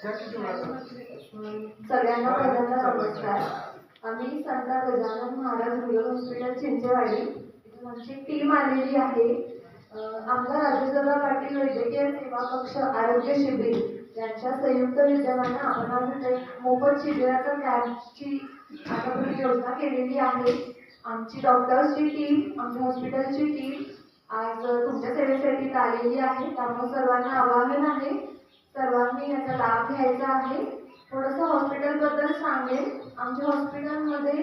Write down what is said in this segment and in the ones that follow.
सगळ्यांना पहिल्यांदा नमस्कार. आम्ही संत गजानन महाराज रुरल हॉस्पिटल चिंचेवाडी. इथून आमची टीम आलेली आहे. आमदार राजेंद्रराव पाटील वैद्यकीय सेवा पक्ष आरोग्य शिबिर यांच्या संयुक्त विद्यमानं आपण आज मोफत शिबिराच्या कॅम्पची आपण योजना केलेली आहे. आमची डॉक्टर्सची टीम आमच्या हॉस्पिटलची टीम आज तुमच्या सेवेसाठी आलेली आहे. त्यामुळे सर्वांना आवाहन आहे लाभ घ्यायचा आहे. थोडंसं हॉस्पिटलबद्दल सांगेन. आमच्या हॉस्पिटलमध्ये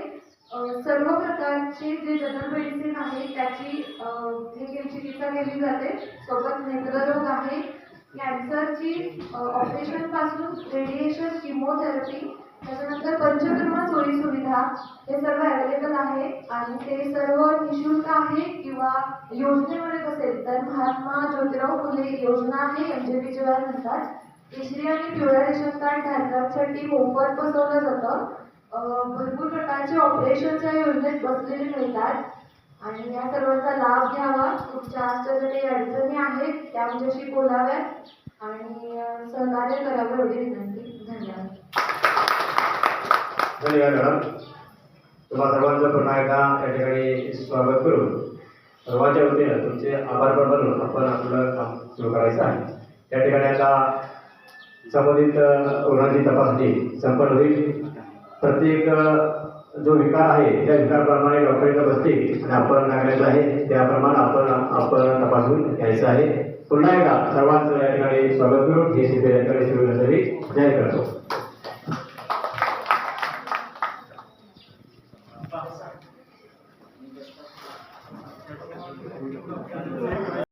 सर्व प्रकारचे जे जनरल मेडिसिन आहे त्याची अ, चिकित्सा केली जाते. सोबत नेत्ररोग आहे कॅन्सरची ऑपरेशनपासून रेडिएशन किमोथेरपी त्याच्यानंतर पंचकर्मा सोयी सुविधा हे सर्व अवेलेबल आहे. आणि ते सर्व निशुल्क आहे किंवा योजनेमध्ये असेल तर महात्मा ज्योतिराव फुले योजना आहे एम जे पी म्हणतात केशरी आणि पिवळ्या रेशन कार्ड धारकांसाठी मोफत बसवलं जातं. भरपूर प्रकारचे ऑपरेशन्स या योजनेत बसलेले मिळतात. आणि या सर्वांचा लाभ घ्यावा. तुमच्या आजच्या ज्या काही अडचणी आहेत त्या आमच्याशी बोलाव्यात. आणि सहकार्य करावं एवढी विनंती. धन्यवाद. धन्यवाद मॅडम. तुम्हा सर्वांचं पुन्हा एकदा या ठिकाणी स्वागत करून सर्वांच्या वतीनं तुमचे आभार पण मानून आपण आपलं काम सुरू करायचं आहे. त्या ठिकाणी आता संबंधित रुग्णांची तपासणी संपन्न होईल. प्रत्येक जो विकार आहे त्या विकाराप्रमाणे डॉक्टरला बसते आणि आपण नागरायचं आहे त्याप्रमाणे आपण आपण तपासून घ्यायचं आहे. पुन्हा एकदा सर्वांचं या ठिकाणी स्वागत करून हे सिद्ध या ठिकाणी जाहीर करतो.